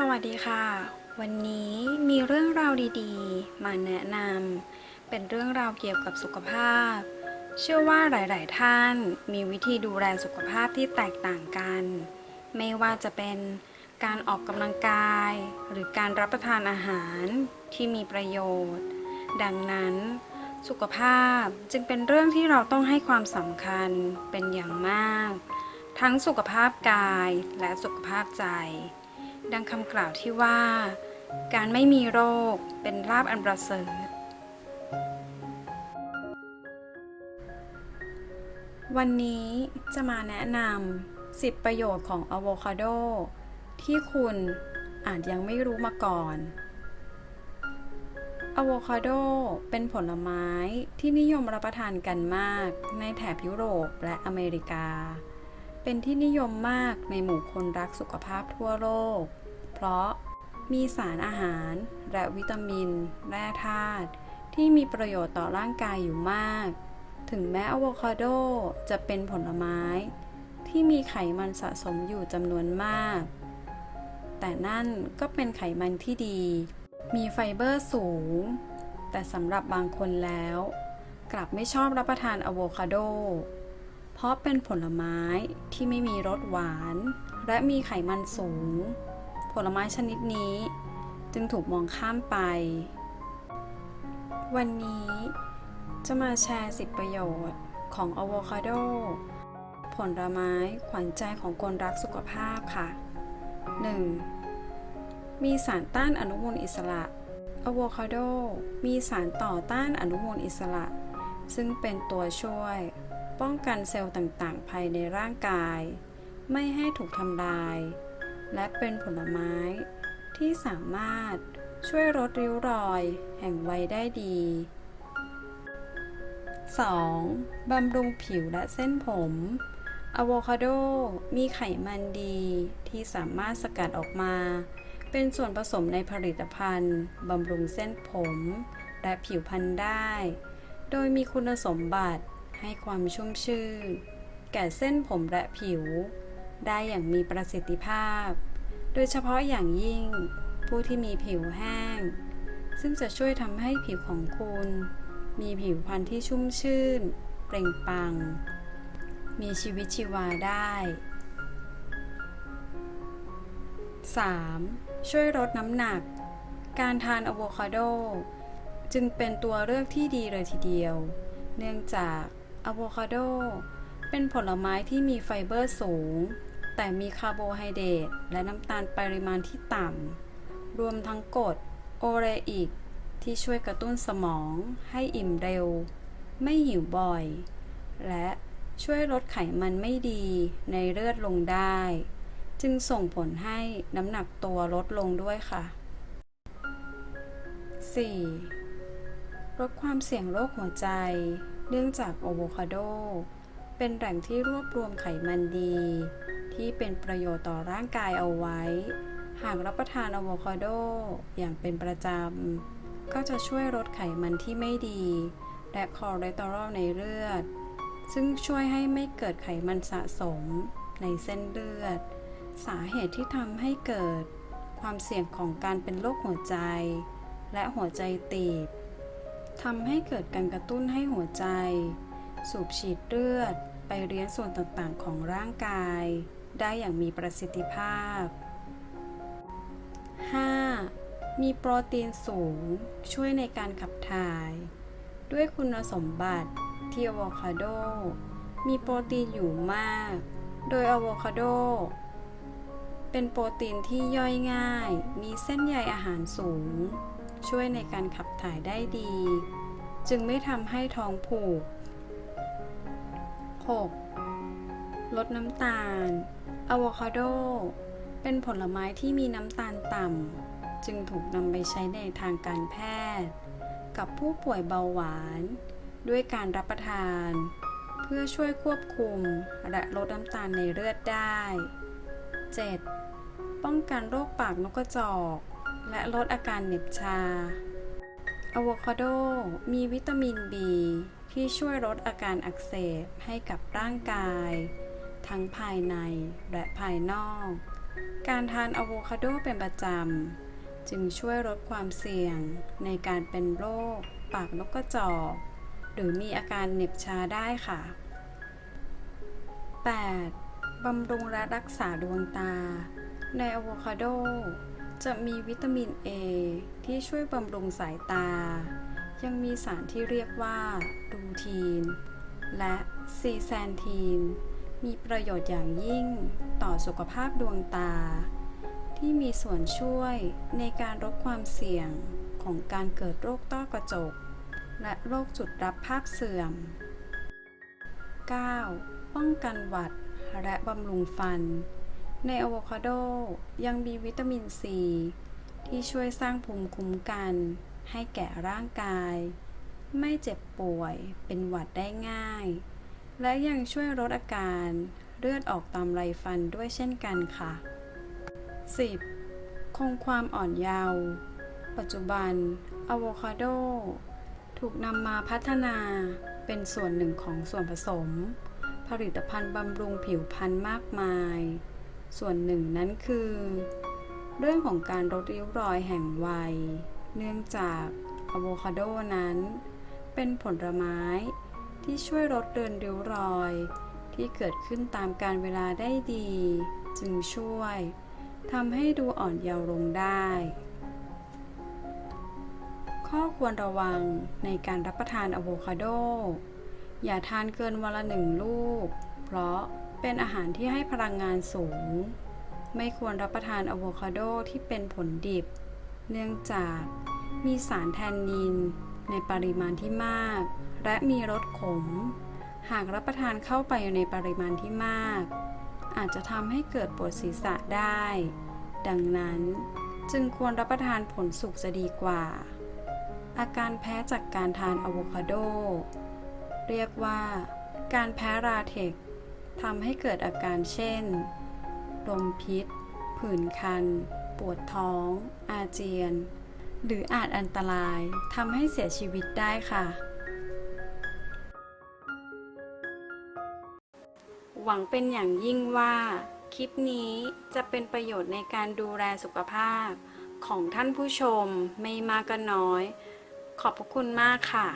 สวัสดีค่ะ วันนี้มีเรื่องราวดีๆ มาแนะนำเป็นเรื่องราวเกี่ยวกับสุขภาพ เชื่อว่าหลาย ๆ ท่านมีวิธีดูแลสุขภาพที่แตกต่างกัน ไม่ว่าจะเป็นการออกกำลังกาย หรือการรับประทานอาหารที่มีประโยชน์ ดังนั้น สุขภาพจึงเป็นเรื่องที่เราต้องให้ความสำคัญเป็นอย่างมาก ทั้งสุขภาพกายและสุขภาพใจ ดังคำกล่าวที่ว่า การไม่มีโรคเป็นลาบอันประเสริฐ วันนี้จะมาแนะนำ 10 ประโยชน์ของอะโวคาโด ที่คุณอาจยังไม่รู้มาก่อนอะโวคาโดเป็นผลไม้ที่นิยมรับประทานกันมากในแถบยุโรปและอเมริกา เป็นที่นิยมมากในหมู่คนรักสุขภาพทั่วโลก เพราะมีสารอาหารและวิตามิน แร่ธาตุที่มีประโยชน์ต่อร่างกายอยู่มาก ถึงแม้อะโวคาโดจะเป็นผลไม้ ที่มีไขมันสะสมอยู่จำนวนมาก แต่นั่นก็เป็นไขมันที่ดี มีไฟเบอร์สูง แต่สำหรับบางคนแล้ว กลับไม่ชอบรับประทานอะโวคาโด เพราะเป็นผลไม้ที่ไม่มีรสหวาน และมีไขมันสูง ผลไม้ชนิดนี้ จึงถูกมองข้ามไป วันนี้จะมาแชร์10ประโยชน์ของอะโวคาโด ผลไม้ขวัญใจของคนรักสุขภาพค่ะ 1. มีสารต้านอนุมูลอิสระอะโวคาโด มีสารต่อต้านอนุมูลอิสระ ซึ่งเป็นตัวช่วย ป้องกันเซลล์ต่างๆ ภายในร่างกาย ไม่ให้ถูกทำลาย และเป็นผลไม้ที่สามารถช่วยลดริ้วรอยแห่งวัยได้ดี 2. บำรุงผิวและเส้นผมอะโวคาโดมีไขมันดีที่สามารถสกัดออกมา เป็นส่วนผสมในผลิตภัณฑ์บำรุงเส้นผม และผิวพรรณได้ โดยมีคุณสมบัติให้ความชุ่มชื่น แก่เส้นผมและผิว ได้อย่างมีประสิทธิภาพ โดยเฉพาะอย่างยิ่งผู้ที่มีผิวแห้ง ซึ่งจะช่วยทำให้ผิวของคุณ มีผิวพรรณที่ชุ่มชื่น เปล่งปลัง มีชีวิตชีวาได้ 3. ช่วยลดน้ำหนัก การทานอะโวคาโด จึงเป็นตัวเลือกที่ดีเลยทีเดียว เนื่องจากอะโวคาโดเป็นผลไม้ที่มีไฟเบอร์สูง แต่มีคาร์โบไฮเดรตและน้ำตาลปริมาณที่ต่ำ รวมทั้งกรดโอเรอิก ที่ช่วยกระตุ้นสมองให้อิ่มเร็ว ไม่หิวบ่อย และช่วยลดไขมันไม่ดีในเลือดลงได้ จึงส่งผลให้น้ำหนักตัวลดลงด้วยค่ะ 4. ลดความเสี่ยงโรคหัวใจ เนื่องจากโอโวคาโด เป็นแหล่งที่รวบรวมไขมันดี ที่เป็นประโยชน์ต่อร่างกายเอาไว้ หากรับประทานโอโวคาโดอย่างเป็นประจำ ก็จะช่วยลดไขมันที่ไม่ดี และคอเลสเตอรอลในเลือด ซึ่งช่วยให้ไม่เกิดไขมันสะสมในเส้นเลือด สาเหตุที่ทำให้เกิดความเสี่ยงของการเป็นโรคหัวใจ และหัวใจตีบำให้เกิดการกระตุ้นให้หัวใจ สูบฉีดเลือด ไปเลี้ยงส่วนต่างๆ ของร่างกาย ได้อย่างมีประสิทธิภาพ 5. มีโปรตีนสูง ช่วยในการขับถ่าย ด้วยคุณสมบัติที่อะโวคาโด มีโปรตีนอยู่มาก โดยอะโวคาโด เป็นโปรตีนที่ย่อยง่าย มีเส้นใยอาหารสูงช่วยในการขับถ่ายได้ดี จึงไม่ทำให้ท้องผูก 6. ลดน้ำตาลอะโวคาโด เป็นผลไม้ที่มีน้ำตาลต่ำ จึงถูกนำไปใช้ในทางการแพทย์ กับผู้ป่วยเบาหวาน ด้วยการรับประทาน เพื่อช่วยควบคุมและลดน้ำตาลในเลือดได้ 7. ป้องกันโรคปากนกกระจอก และลดอาการเหน็บชา อะโวคาโดมีวิตามิน B ที่ช่วยลดอาการอักเสบให้กับร่างกาย ทั้งภายในและภายนอก การทานอะโวคาโดเป็นประจำ จึงช่วยลดความเสี่ยงในการเป็นโรค ปากนกกระจอก หรือมีอาการเหน็บชาได้ค่ะ 8. บำรุงและรักษาดวงตา ในอะโวคาโด จะมีวิตามิน A ที่ช่วยบำรุงสายตา ยังมีสารที่เรียกว่าดูทีน และซีแซนทีน มีประโยชน์อย่างยิ่งต่อสุขภาพดวงตา ที่มีส่วนช่วยในการลดความเสี่ยงของการเกิดโรคต้อกระจก และโรคจุดรับภาพเสื่อม 9. ป้องกันหวัดและบำรุงฟัน ในอะโวคาโดยังมีวิตามินซี ที่ช่วยสร้างภูมิคุ้มกัน ให้แก่ร่างกาย ไม่เจ็บป่วยเป็นหวัดได้ง่าย และยังช่วยลดอาการเลือดออกตามไรฟันด้วยเช่นกันค่ะ 10. คงความอ่อนเยาว์ปัจจุบันอะโวคาโดถูกนำมาพัฒนาเป็นส่วนหนึ่งของส่วนผสม ผลิตภัณฑ์บำรุงผิวพรรณมากมาย ส่วนหนึ่งนั้นคือ เรื่องของการลดริ้วรอยแห่งวัย เนื่องจากอะโวคาโดนั้น เป็นผลไม้ที่ช่วยลดเลือนริ้วรอย ที่เกิดขึ้นตามการเวลาได้ดี จึงช่วยทำให้ดูอ่อนเยาว์ลงได้ ข้อควรระวังในการรับประทานอะโวคาโด อย่าทานเกินวันละหนึ่งลูก เพราะ เป็นอาหารที่ให้พลังงานสูง ไม่ควรรับประทานอะโวคาโดที่เป็นผลดิบ เนื่องจากมีสารแทนนิน ในปริมาณที่มาก และมีรสขม หากรับประทานเข้าไปในปริมาณที่มาก อาจจะทำให้เกิดปวดศีรษะได้ ดังนั้นจึงควรรับประทานผลสุกจะดีกว่า อาการแพ้จากการทานอะโวคาโด เรียกว่า การแพ้ราเทค ทำให้เกิดอาการเช่น ลมพิษ ผื่นคัน ปวดท้อง อาเจียน หรืออาจอันตรายทำให้เสียชีวิตได้ค่ะ หวังเป็นอย่างยิ่งว่า คลิปนี้จะเป็นประโยชน์ในการดูแลสุขภาพของท่านผู้ชมไม่มากก็น้อย ขอบพระคุณมากค่ะ